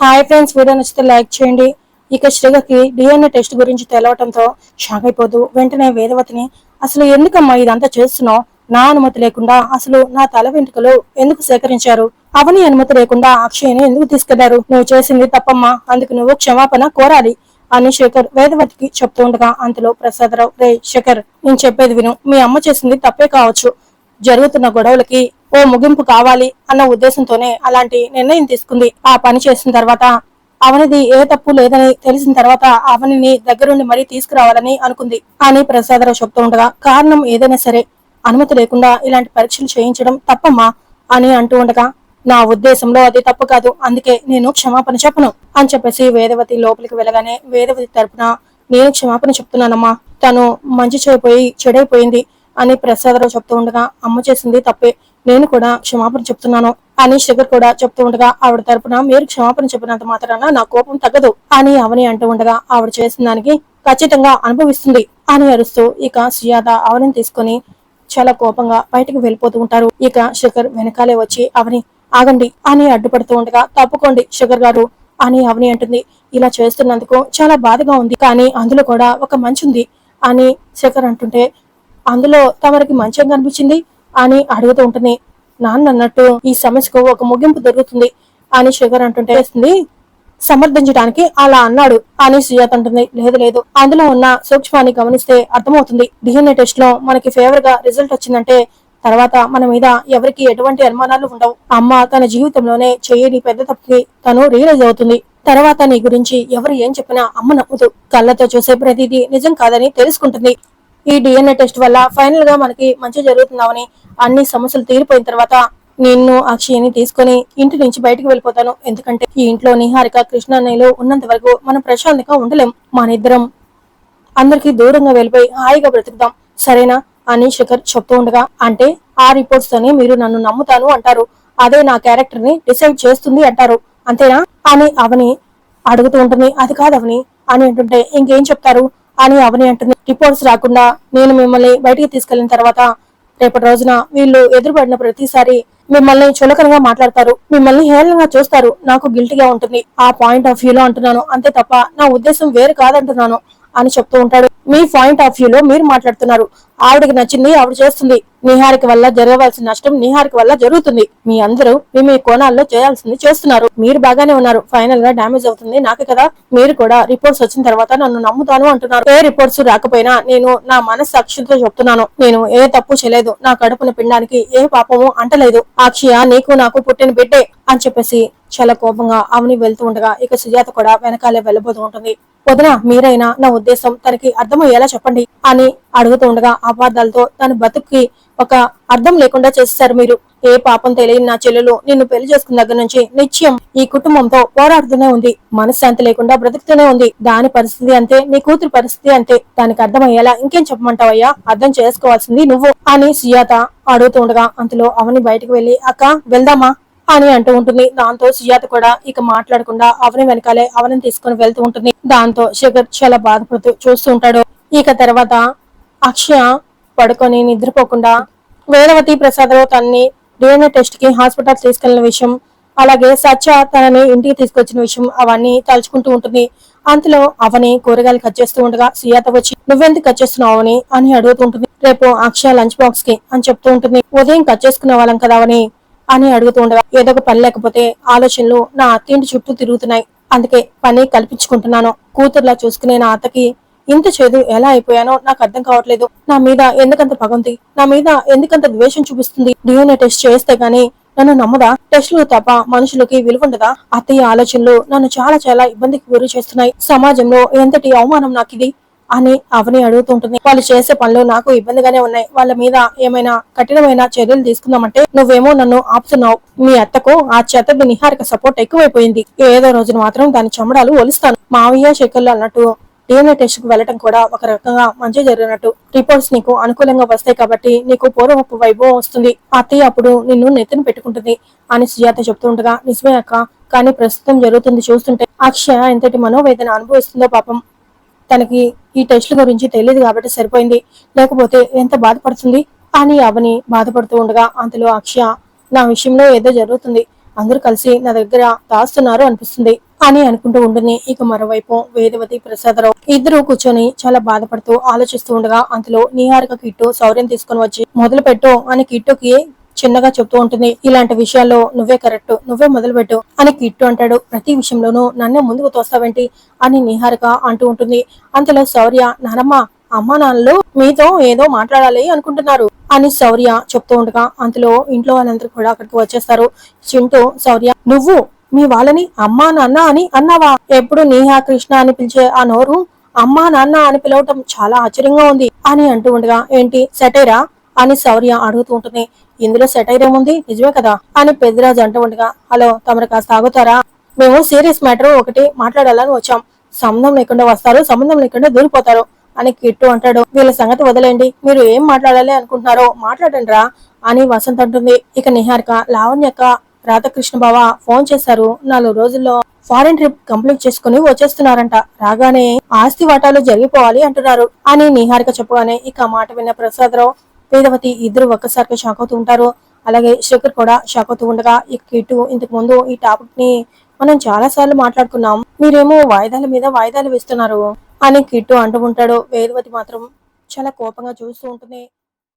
Hi friends video నచ్చితే like చేయండి. ఇక శ్రీగకి డిఎన్ఏ టెస్ట్ గురించి తెలవటంతో షాక్ అయిపోతూ వెంటనే వేదవతిని అసలు ఎందుకమ్మా ఇదంతా చేస్తున్నావు? నా అనుమతి లేకుండా అసలు నా తల వెంట్రుకలు ఎందుకు సేకరించారు? అవని అనుమతి లేకుండా అక్షయ్ని ఎందుకు తీసుకెళ్ళారు? నువ్వు చేసింది తప్పమ్మా అందుకు నువ్వు క్షమాపణ కోరాలి అని శేఖర్ వేదవతికి చెప్తూ ఉండగా అంతలో ప్రసాదరావు రే శేఖర్ నేను చెప్పేది విను. మీ అమ్మ చేసింది తప్పే కావచ్చు. జరుగుతున్న గొడవలకి ఓ ముగింపు కావాలి అన్న ఉద్దేశంతోనే అలాంటి నిర్ణయం తీసుకుంది. ఆ పని చేసిన తర్వాత అవనిది ఏ తప్పు లేదని తెలిసిన తర్వాత అవనిని దగ్గరుండి మరీ తీసుకురావాలని అనుకుంది. అని ప్రసాదరావు చెప్తూ ఉండగా కారణం ఏదైనా సరే అనుమతి లేకుండా ఇలాంటి పరీక్షలు చేయించడం తప్పమ్మా అని అంటూ ఉండగా నా ఉద్దేశంలో అది తప్పు కాదు. అందుకే నేను క్షమాపణ చెప్పను. అని చెప్పేసి వేదవతి లోపలికి వెళ్ళగానే వేదవతి తరపున నేను క్షమాపణ చెప్తున్నానమ్మా. తను మంచి చేయపోయి చెడైపోయింది. అని ప్రసాదరావు చెప్తూ ఉండగా అమ్మ చేసింది తప్పే నేను కూడా క్షమాపణ చెప్తున్నాను అని శేఖర్ కూడా చెప్తూ ఉండగా ఆవిడ తరపున మీరు క్షమాపణ చెప్పినంత మాత్రాన నా కోపం తగ్గదు అని అవని అంటూ ఉండగా ఆవిడ చేసిన దానికి ఖచ్చితంగా అనుభవిస్తుంది అని అరుస్తూ ఇక సుజాత అవని తీసుకొని చాలా కోపంగా బయటకు వెళ్ళిపోతూ ఉంటారు. ఇక శేఖర్ వెనకాలే వచ్చి అవని ఆగండి అని అడ్డుపడుతూ ఉండగా తప్పుకోండి శేఖర్ గారు అని అవని అంటుంది. ఇలా చేస్తున్నందుకు చాలా బాధగా ఉంది కానీ అందులో కూడా ఒక మంచి ఉంది అని శేఖర్ అంటుంటే అందులో తమరికి మంచం కనిపించింది అని అడుగుతూ ఉంటుంది నాన్న అన్నట్టు ఈ సమస్యకు ఒక ముగింపు దొరుకుతుంది అని శేఖర్ అంటుంటే సమర్థించడానికి అలా అన్నాడు అని సుజాత అంటుంది. లేదు లేదు. అందులో ఉన్న సూక్ష్మాన్ని గమనిస్తే అర్థమవుతుంది. డిఎన్ఏ టెస్ట్లో మనకి ఫేవర్గా రిజల్ట్ వచ్చిందంటే తర్వాత మన మీద ఎవరికి ఎటువంటి అనుమానాలు ఉండవు. అమ్మ తన జీవితంలోనే చేయని పెద్ద తప్పుకి తను రియలైజ్ అవుతుంది. తర్వాత నీ గురించి ఎవరు ఏం చెప్పినా అమ్మ నమ్ముదు. కళ్ళతో చూసే ప్రతిదీ నిజం కాదని తెలుసుకుంటుంది. ఈ డిఎన్ఏ టెస్ట్ వల్ల ఫైనల్గా మనకి మంచి జరుగుతుందామని అన్ని సమస్యలు తీరిపోయిన తర్వాత నిన్ను అక్షయ్ని తీసుకొని ఇంటి నుంచి బయటకు వెళ్ళిపోతాను. ఎందుకంటే ఈ ఇంట్లో నిహారిక కృష్ణన్నయ్యలు ఉన్నంత వరకు మనం ప్రశాంతంగా ఉండలేం. మనిద్దరం అందరికీ దూరంగా వెళ్ళిపోయి హాయిగా బ్రతుకుదాం. సరేనా? అని శేఖర్ చెప్తూ ఉండగా అంటే ఆ రిపోర్ట్స్ తోనే మీరు నన్ను నమ్ముతాను అంటారు. అదే నా క్యారెక్టర్ని డిసైడ్ చేస్తుంది అంటారు. అంతేనా? అని అవని అడుగుతూ ఉంటుంది. అది కాదు అవని. అని అంటుంటే ఇంకేం చెప్తారు? అని అవని అంటుంది. రిపోర్ట్స్ రాకుండా నేను మిమ్మల్ని బయటికి తీసుకెళ్ళిన తర్వాత రేపటి రోజున వీళ్ళు ఎదురుపడిన ప్రతిసారి మిమ్మల్ని చులకనగా మాట్లాడతారు. మిమ్మల్ని హేళనగా చూస్తారు. నాకు గిల్టీగా ఉంటుంది. ఆ పాయింట్ ఆఫ్ వ్యూలో అంటున్నాను. అంతే తప్ప నా ఉద్దేశం వేరు కాదంటున్నాను. అని చెప్తూ ఉంటాడు. మీ పాయింట్ ఆఫ్ వ్యూలో మీరు మాట్లాడుతున్నారు. ఆవిడకి నచ్చింది ఆవిడ చేస్తుంది. నిహారిక వల్ల జరగవలసిన నష్టం నిహారిక వల్ల జరుగుతుంది. మీ అందరూ మీ మీ కోణాల్లో చేయాల్సింది చేస్తున్నారు. మీరు బాగానే ఉన్నారు. ఫైనల్గా డ్యామేజ్ అవుతుంది. నాకు కదా. మీరు కూడా రిపోర్ట్స్ వచ్చిన తర్వాత నన్ను నమ్ముతాను అంటున్నారు. ఏ రిపోర్ట్స్ రాకపోయినా నేను నా మనస్సాక్షితో చెప్తున్నాను. నేను ఏ తప్పు చేయలేదు. నా కడుపున పిండానికి ఏ పాపము అంటలేదు. అక్షయ నీకు నాకు పుట్టిన బిడ్డే అని చెప్పేసి చాలా కోపంగా అవని వెళ్తూ ఉండగా ఇక సుజాత కూడా వెనకాలే వెళ్ళబోతూ ఉంటుంది. వదిన మీరైనా నా ఉద్దేశం తనకి అర్థమయ్యేలా చెప్పండి అని అడుగుతూ ఉండగా అపార్థాలతో తన బతుక్కి ఒక అర్థం లేకుండా చేస్తారు మీరు. ఏ పాపం తెలియని నా చెల్లెలు నిన్ను పెళ్ళి చేసుకున్న దగ్గర నుంచి నిత్యం ఈ కుటుంబంతో పోరాడుతూనే ఉంది. మనశ్శాంతి లేకుండా బ్రతుకుతూనే ఉంది. దాని పరిస్థితి అంతే నీ కూతురు పరిస్థితి అంతే. దానికి అర్థమయ్యేలా ఇంకేం చెప్పమంటావయ్యా? అర్థం చేసుకోవాల్సింది నువ్వు అని సుజాత అడుగుతూ ఉండగా అంతలో అవని బయటకు వెళ్ళి అక్క వెళ్దామా? అని అంటూ ఉంటుంది. దాంతో సుజాత కూడా ఇక మాట్లాడకుండా అవని వెనకాలే అవని తీసుకుని వెళ్తూ ఉంటుంది. దాంతో శేఖర్ చాలా బాధపడుతూ చూస్తూ ఉంటాడు. ఇక తర్వాత అక్షయ పడుకొని నిద్రపోకుండా వేదవతి ప్రసాదరావు తనని డిఎన్ఏ టెస్ట్కి హాస్పిటల్ తీసుకెళ్ళిన విషయం అలాగే సత్య తనని ఇంటికి తీసుకొచ్చిన విషయం అవన్నీ తలుచుకుంటూ ఉంటుంది. అంతలో అవని కూరగాయలు కట్ చేస్తూ ఉండగా సుజాత వచ్చి నువ్వెందుకు కట్ చేస్తున్నావు అవని? అని అడుగుతూ ఉంటుంది. రేపు అక్షయ లంచ్ బాక్స్కి అని చెప్తూ ఉంటుంది. ఉదయం కట్ చేసుకునే వాళ్ళం కదా అవని? అని అడుగుతూ ఉండగా ఏదో ఒక పని లేకపోతే ఆలోచనలు నా అత్తింటి చుట్టూ తిరుగుతున్నాయి. అందుకే పని కల్పించుకుంటున్నాను. కూతుర్లా చూసుకునే నా అత్తకి ఇంత చేదు ఎలా అయిపోయానో నాకు అర్థం కావట్లేదు. నా మీద ఎందుకంత పగంది? నా మీద ఎందుకంత ద్వేషం చూపిస్తుంది? డిఎన్ఏ టెస్ట్ చేస్తే గానీ నన్ను నమ్మదా? టెస్టులు తప్ప మనుషులకి విలువుండదా? అత్తయ్య ఆలోచనలు నన్ను చాలా చాలా ఇబ్బందికి గురి చేస్తున్నాయి. సమాజంలో ఎంతటి అవమానం నాకు ఇది అని అవని అడుగుతుంటుంది. వాళ్ళు చేసే పనులు నాకు ఇబ్బందిగానే ఉన్నాయి. వాళ్ళ మీద ఏమైనా కఠినమైన చర్యలు తీసుకుందామంటే నువ్వేమో నన్ను ఆపుతున్నావు. మీ అత్తకు ఆ చేత నిహారిక సపోర్ట్ ఎక్కువైపోయింది. ఏదో రోజున మాత్రం దాని చెమడాలు ఒలుస్తాను. మావయ్య శేఖర్లు అన్నట్టు డిఎన్ఏ టెస్ట్కు వెళ్ళటం కూడా ఒక రకంగా మంచి జరిగినట్టు. రిపోర్ట్స్ నీకు అనుకూలంగా వస్తాయి కాబట్టి నీకు పూర్వపు వైభవం వస్తుంది. అత్తయ్య అప్పుడు నిన్ను నెత్తిన పెట్టుకుంటుంది అని సుజాత చెప్తుండగా నిజమే అక్క కానీ ప్రస్తుతం జరుగుతుంది చూస్తుంటే అక్షయ ఎంతటి మనోవేదన అనుభవిస్తుందో పాపం. తనకి ఈ టెస్ట్ల గురించి తెలియదు కాబట్టి సరిపోయింది. లేకపోతే ఎంత బాధపడుతుంది? అని అవని బాధపడుతూ ఉండగా అంతలో అక్షయ నా విషయంలో ఏదో జరుగుతుంది. అందరూ కలిసి నా దగ్గర దాస్తున్నారు అనిపిస్తుంది అని అనుకుంటూ ఉంటుంది. ఇక మరోవైపు వేదవతి ప్రసాదరావు ఇద్దరు కూర్చొని చాలా బాధపడుతూ ఆలోచిస్తూ ఉండగా అందులో నీహారిక కిట్టు సౌర్యం తీసుకొని వచ్చి మొదలు పెట్టు అని కిట్టుకి చిన్నగా చెప్తూ ఉంటుంది ఇలాంటి విషయాల్లో నువ్వే కరెక్ట్ నువ్వే మొదలుపెట్టు అని కిట్టు అంటాడు. ప్రతి విషయంలోనూ నన్నే ముందుకు తోస్తావేంటి అని నిహారిక అంటూ ఉంటుంది. అంతలో శౌర్య నానమ్మ అమ్మా నాన్నలు మీతో ఏదో మాట్లాడాలి అనుకుంటున్నారు అని శౌర్య చెప్తూ ఉండగా అంతలో ఇంట్లో వాళ్ళందరూ కూడా అక్కడికి వచ్చేస్తారు. చింటూ శౌర్య నువ్వు మీ వాళ్ళని అమ్మా నాన్న అని అన్నావా? ఎప్పుడు నీహా కృష్ణ అని పిలిచే ఆ నోరు అమ్మా నాన్న అని పిలవటం చాలా ఆశ్చర్యంగా ఉంది అని అంటూ ఉండగా ఏంటి సెటైరా? అని శౌర్య అడుగుతూ ఉంటుంది ఇందులో సెటైర్ ఏముంది నిజమే కదా? అని పెద్దరాజు అంటూ ఉండగా హలో తమరు కాస్త ఆగుతారా? మేము సీరియస్ మ్యాటర్ ఒకటి మాట్లాడాలని వచ్చాం. సంబంధం లేకుండా వస్తారు సంబంధం లేకుండా దూరిపోతారు అని కిట్టు అంటాడు. వీళ్ళ సంగతి వదిలేండి మీరు ఏం మాట్లాడాలి అనుకుంటున్నారో మాట్లాడండి రా అని వసంత్ అంటుంది. ఇక నిహారిక లావణ్యక్క రాధాకృష్ణ బావ ఫోన్ చేశారు. నాలుగు రోజుల్లో ఫారెన్ ట్రిప్ కంప్లీట్ చేసుకుని వచ్చేస్తున్నారంట. రాగానే ఆస్తి వాటాలు జరిగిపోవాలి అంటున్నారు అని నిహారిక చెప్పగానే ఇక మాట విన్న ప్రసాదరావు వేదవతి ఇద్దరు ఒక్కసారిగా షాక్ అవుతూ ఉంటారు. అలాగే శేఖర్ కూడా షాక్ అవుతూ ఉండగా ఈ కిట్టు ఇంతకు ముందు ఈ టాపిక్ని మనం చాలా సార్లు మాట్లాడుకున్నాం. మీరేమో వాయిదాల మీద వాయిదాలు వేస్తున్నారు అని కిట్టు అంటూ ఉంటాడు. వేదవతి మాత్రం చాలా కోపంగా చూస్తూ ఉంటుంది.